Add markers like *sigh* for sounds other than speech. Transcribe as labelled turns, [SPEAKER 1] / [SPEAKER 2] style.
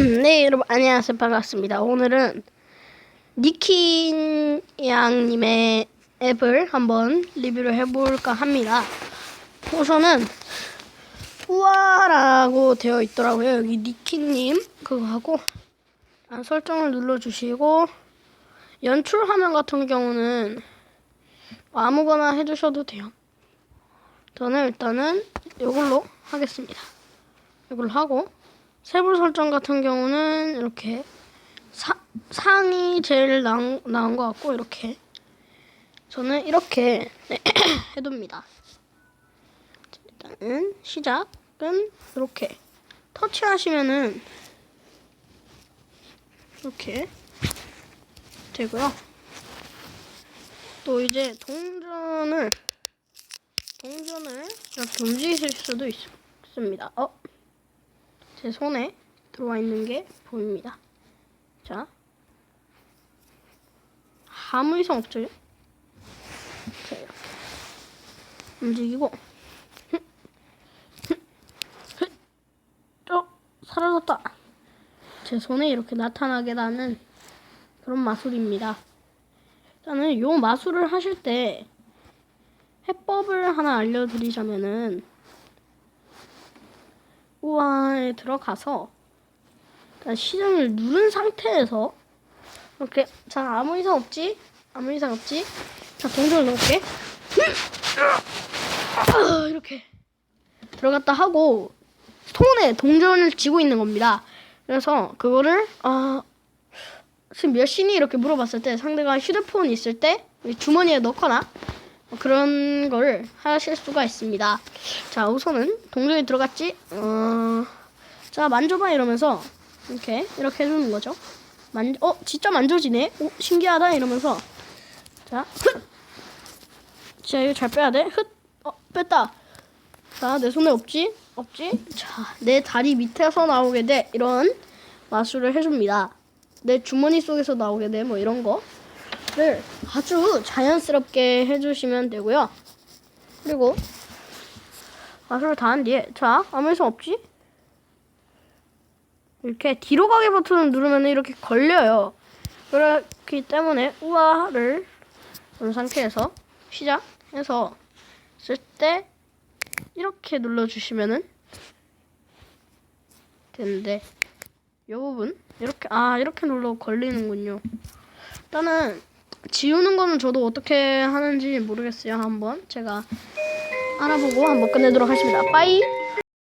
[SPEAKER 1] *clears throat* 네 여러분 안녕하세요. 반갑습니다. 오늘은 니킨 양님의 앱을 한번 리뷰를 해볼까 합니다. 우선은 우와라고 되어 있더라고요. 여기 니킨님 그거 하고 아, 설정을 눌러주시고 연출 화면 같은 경우는 아무거나 해주셔도 돼요. 저는 일단은 이걸로 하겠습니다. 이걸 하고 세부 설정 같은 경우는 이렇게 사, 상이 제일 나은, 나은 것 같고 이렇게 저는 이렇게 *clears throat* 해둡니다. 자, 일단은 시작은 이렇게 터치하시면은 이렇게 되고요. 또 이제 동전을 동전을 이렇게 움직이실 수도 있, 있습니다. 어? 제 손에 들어와 있는 게 보입니다. 자, 아무 이상 없죠? 자, 이렇게 움직이고, 어, 사라졌다. 제 손에 이렇게 나타나게 하는 그런 마술입니다. 일단은 요 마술을 하실 때 해법을 하나 알려드리자면은 우아에 들어가서 일단 시장을 누른 상태에서 이렇게 자 아무 이상 없지? 아무 이상 없지? 자 동전을 넣을게. 아, 이렇게 들어갔다 하고 손에 동전을 쥐고 있는 겁니다. 그래서 그거를 아 지금 몇 시니 이렇게 물어봤을 때 상대가 휴대폰 있을 때 주머니에 넣거나 뭐 그런 걸 하실 수가 있습니다. 자, 우선은 동전이 들어갔지? 어, 자, 만져봐 이러면서 이렇게 이렇게 해주는 거죠. 만, 어, 진짜 만져지네? 오, 신기하다 이러면서 자, 흑! 자, 이거 잘 빼야 돼. 흑! 어, 뺐다. 자, 내 손에 없지? 없지? 자, 내 다리 밑에서 나오게 돼. 이런 마술을 해줍니다. 내 주머니 속에서 나오게 돼. 뭐 이런 거. 를 아주 자연스럽게 해주시면 되고요. 그리고 마술을 다 한 뒤에 자 아무 이상 없지? 이렇게 뒤로 가기 버튼을 누르면 이렇게 걸려요. 그렇기 때문에 우아를 누른 상태에서 시작해서 쓸 때 이렇게 눌러주시면은 되는데 이 부분 이렇게 아 이렇게 눌러 걸리는군요. 일단은 지우는 거는 저도 어떻게 하는지 모르겠어요. 한번 제가 알아보고 한번 끝내도록 하겠습니다. 빠이.